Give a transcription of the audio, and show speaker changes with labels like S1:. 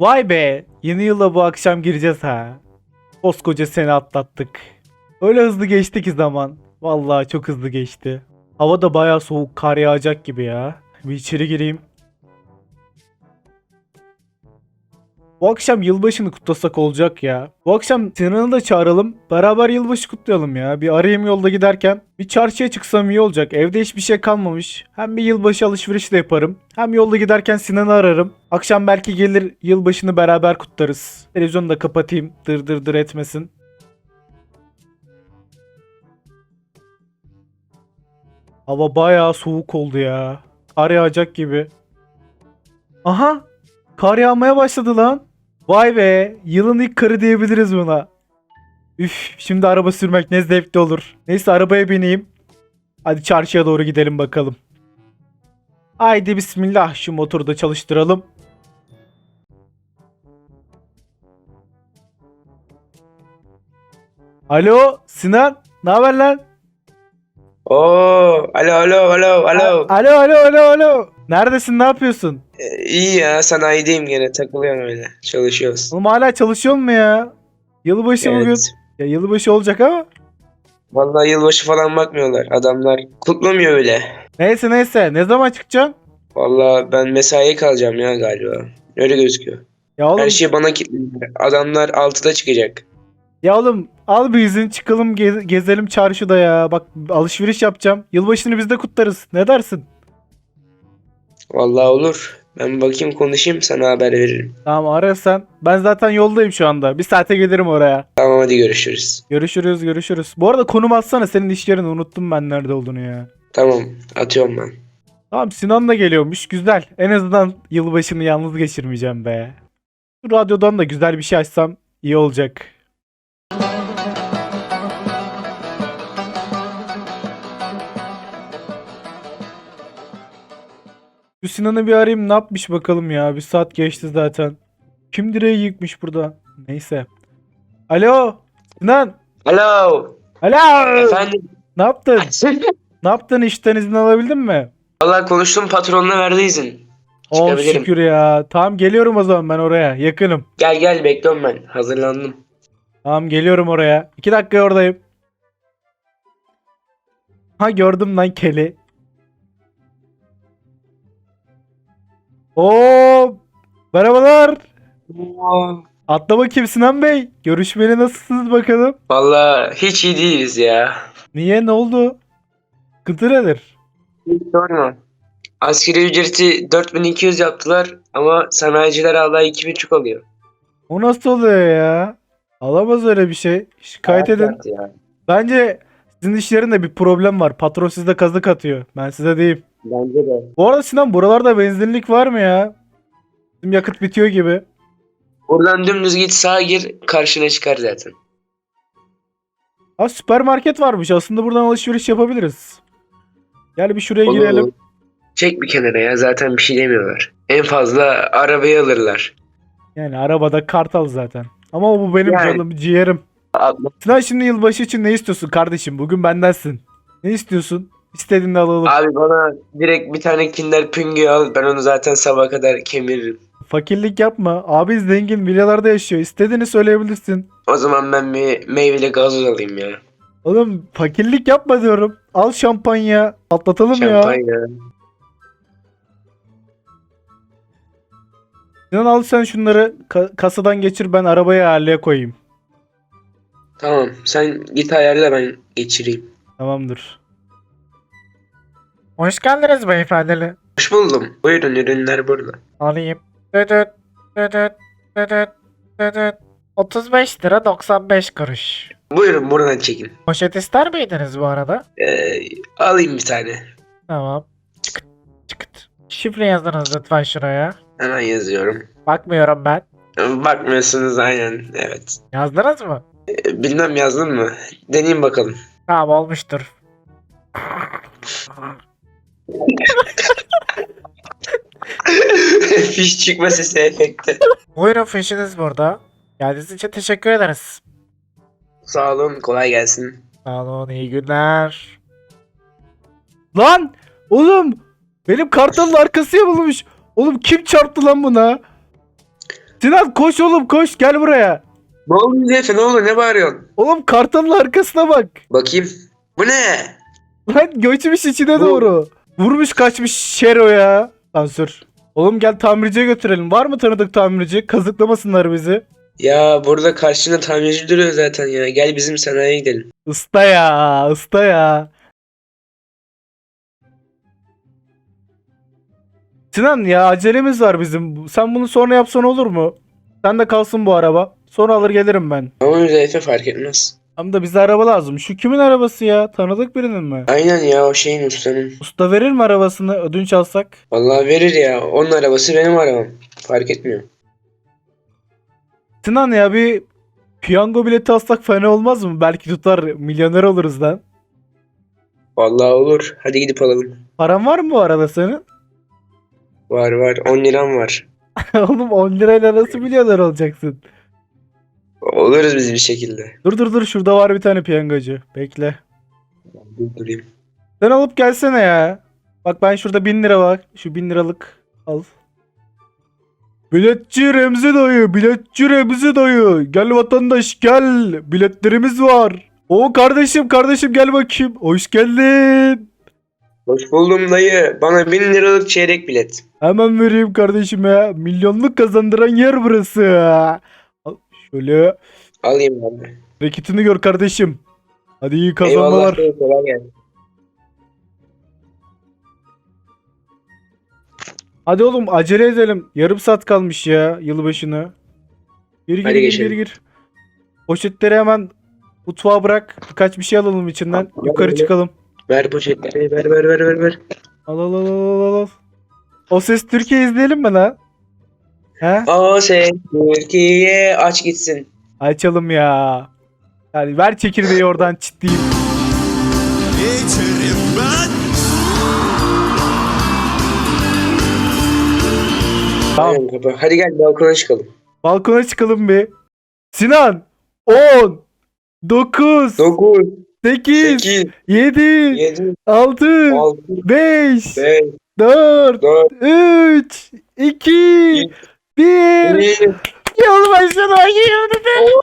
S1: Vay be yeni yıla bu akşam gireceğiz ha. Koskoca sene atlattık. Öyle hızlı geçti ki zaman. Vallahi çok hızlı geçti. Hava da bayağı soğuk kar yağacak gibi ya. Bir içeri gireyim. Bu akşam yılbaşını kutlasak olacak ya. Bu akşam Sinan'ı da çağıralım. Beraber yılbaşı kutlayalım ya. Bir arayayım yolda giderken. Bir çarşıya çıksam iyi olacak. Evde hiçbir şey kalmamış. Hem bir yılbaşı alışverişi de yaparım. Hem yolda giderken Sinan'ı ararım. Akşam belki gelir yılbaşını beraber kutlarız. Televizyonu da kapatayım. Dır dır dır etmesin. Hava bayağı soğuk oldu ya. Kar yağacak gibi. Aha! Kar yağmaya başladı lan. Vay be! Yılın ilk karı diyebiliriz buna. Üf, şimdi araba sürmek ne zevkli olur. Neyse arabaya bineyim. Hadi çarşıya doğru gidelim bakalım. Haydi bismillah şu motoru da çalıştıralım. Alo Sinan, ne haber lan?
S2: Oo, alo alo alo alo.
S1: Alo alo alo alo. Neredesin? Ne yapıyorsun?
S2: Ee, İyi ya sanayideyim gene takılıyorum öyle. Çalışıyoruz.
S1: Oğlum hala çalışıyor mu ya? Yılbaşı bugün.
S2: Evet.
S1: Ya yılbaşı olacak ama.
S2: Vallahi yılbaşı falan bakmıyorlar. Adamlar kutlamıyor öyle.
S1: Neyse neyse. Ne zaman çıkacaksın?
S2: Vallahi ben mesaiye kalacağım ya galiba. Öyle gözüküyor.
S1: Ya oğlum,
S2: Her şey bana kilitleniyor. Adamlar 6'da çıkacak.
S1: ya oğlum al bir izin çıkalım ge- gezelim çarşıda ya. Bak alışveriş yapacağım. Yılbaşını biz de kutlarız. Ne dersin?
S2: Vallahi olur. Ben bakayım konuşayım sana haber veririm.
S1: Tamam ara sen. Ben zaten yoldayım şu anda. Bir saate gelirim oraya.
S2: Tamam hadi görüşürüz.
S1: Görüşürüz görüşürüz. Bu arada konum atsana senin iş yerini unuttum ben nerede olduğunu ya.
S2: Tamam atıyorum ben.
S1: Tamam Sinan da geliyormuş. Güzel. En azından yılbaşını yalnız geçirmeyeceğim be. Radyodan da güzel bir şey açsam iyi olacak. Şu Sinan'ı bir arayayım ne yapmış bakalım ya. Bir saat geçti zaten. Kim direği yıkmış burada? Neyse. Alo. Sinan.
S2: Alo.
S1: Alo.
S2: Efendim.
S1: Ne yaptın? Ne yaptın işten izin alabildin mi?
S2: Vallahi konuştum patronla verdi izin.
S1: Oh şükür ya. Tamam geliyorum o zaman ben oraya. Yakınım.
S2: Gel gel bekliyorum ben. Hazırlandım.
S1: Tamam geliyorum oraya. İki dakika oradayım. Ha gördüm lan keli. Oo, merhabalar. Atla bakayım Sinan Bey. Görüşmeli nasılsınız bakalım?
S2: Vallahi hiç iyi değiliz ya.
S1: Niye ne oldu? Sıkıntı nedir?
S2: Hiç sorma. Askeri ücreti 4200 yaptılar ama sanayiciler hala 2,5 alıyor.
S1: O nasıl oluyor ya? Alamaz öyle bir şey. Şikayet edin.
S2: Evet ya.
S1: Bence sizin işlerinde bir problem var. Patron sizde kazık atıyor. Ben size diyeyim.
S2: Bence de.
S1: Bu arada Sinan buralarda benzinlik var mı ya? Bizim yakıt bitiyor gibi.
S2: Buradan dümdüz git sağa gir karşına çıkar zaten.
S1: Ha süpermarket varmış. Aslında buradan alışveriş yapabiliriz. Gel bir şuraya
S2: Olur,
S1: girelim.
S2: olur. Çek bir kenara ya zaten bir şey demiyorlar. En fazla arabayı alırlar.
S1: Yani arabada kartal zaten. Ama bu benim
S2: Yani.
S1: canım ciğerim. Sinan şimdi yılbaşı için ne istiyorsun kardeşim? Bugün bendensin. Ne istiyorsun? İstediğini alalım.
S2: Abi bana direkt bir tane Kinder Püngü al ben onu zaten sabaha kadar kemiririm.
S1: Fakirlik yapma. Abi zengin villalarda yaşıyor. İstediğini söyleyebilirsin.
S2: O zaman ben bir meyveli gazoz alayım ya.
S1: Oğlum fakirlik yapma diyorum. Al şampanya. Atlatalım ya.
S2: Şampanya.
S1: Sinan al sen şunları ka- kasadan geçir ben arabaya ayarlaya koyayım.
S2: Tamam sen git ayarla ben geçireyim.
S1: Tamamdır. Hoş geldiniz beyefendili.
S2: Hoş buldum. Buyurun ürünler burada.
S1: Alayım. Düdüt, düdüt, düdüt, düdüt. 35 lira 95 kuruş.
S2: Buyurun buradan çekin.
S1: Poşet ister miydiniz bu arada?
S2: Ee, alayım bir tane.
S1: Tamam. Çıkıt, çıkıt. Şifre yazınız lütfen şuraya.
S2: Hemen yazıyorum.
S1: Bakmıyorum ben.
S2: Bakmıyorsunuz aynen. Evet.
S1: Yazdınız mı?
S2: Ee, bilmem yazdın mı? Deneyeyim bakalım.
S1: Tamam olmuştur.
S2: Fiş çıkma sesi efekti.
S1: Buyurun fişiniz burada. Geldiğiniz için teşekkür ederiz.
S2: Sağ olun. Kolay gelsin.
S1: Sağ olun iyi günler. Lan oğlum benim kartalın arkası yapılmış. Oğlum kim çarptı lan buna? Sinan koş oğlum koş gel buraya.
S2: Ne oldu Efe ne oldu ne bağırıyorsun?
S1: Oğlum kartalın arkasına bak.
S2: Bakayım. Bu ne?
S1: Lan göçmüş içine doğru. Vurmuş kaçmış Şero ya. Sansür. Oğlum gel tamirciye götürelim. Var mı tanıdık tamirci? Kazıklamasınlar bizi.
S2: Ya burada karşında tamirci duruyor zaten ya. Gel bizim sanayiye gidelim.
S1: Usta ya, usta ya. Sinan ya acelemiz var bizim. Sen bunu sonra yapsan olur mu? Sen de kalsın bu araba. Sonra alır gelirim ben.
S2: Ama Efe fark etmez.
S1: Ama da bize araba lazım. Şu kimin arabası ya? Tanıdık birinin mi?
S2: Aynen ya o şeyin ustanın.
S1: Usta verir mi arabasını ödünç alsak?
S2: Vallahi verir ya. Onun arabası benim arabam. Fark etmiyor.
S1: Sinan ya bir piyango bileti alsak fena olmaz mı? Belki tutar milyoner oluruz lan.
S2: Vallahi olur. Hadi gidip alalım.
S1: Paran var mı bu arada senin?
S2: Var var. 10 liram var.
S1: Oğlum 10 lirayla nasıl milyoner olacaksın?
S2: Oluruz biz bir şekilde.
S1: Dur dur dur şurada var bir tane piyangocu. Bekle.
S2: Dur durayım.
S1: Sen alıp gelsene ya. Bak ben şurada 1000 lira var. Şu 1000 liralık al. Biletçi Remzi dayı, biletçi Remzi dayı. Gel vatandaş gel. Biletlerimiz var. O kardeşim kardeşim gel bakayım. Hoş geldin.
S2: Hoş buldum dayı. Bana 1000 liralık çeyrek bilet.
S1: Hemen vereyim kardeşim ya. Milyonluk kazandıran yer burası. Al şöyle
S2: Alayım ben
S1: reketini gör kardeşim. Hadi iyi
S2: Eyvallah
S1: kazanmalar.
S2: dayı. Kolay gelsin.
S1: Hadi oğlum acele edelim. Yarım saat kalmış ya yılbaşına. Gir gir
S2: Hadi
S1: gir gir
S2: geçelim.
S1: gir. Poşetleri hemen mutfağa bırak. Birkaç bir şey alalım içinden.
S2: Tamam,
S1: Yukarı
S2: öyle.
S1: çıkalım.
S2: Ver poşetleri. Ver ver ver ver ver.
S1: Al al al al al al. O ses Türkiye izleyelim mi lan? He?
S2: O ses Türkiye aç gitsin.
S1: Açalım ya. Yani ver çekirdeği oradan çitleyeyim.
S3: İçerim ben
S1: Tamam.
S2: Hadi gel balkona çıkalım.
S1: Balkona çıkalım bir. Sinan 10 9
S2: 9,
S1: 8
S2: 8,
S1: 7
S2: 7,
S1: 6
S2: 6,
S1: 5
S2: 5,
S1: 4
S2: 4,
S1: 3 2 1
S2: 1.
S1: Yıl başına girdi.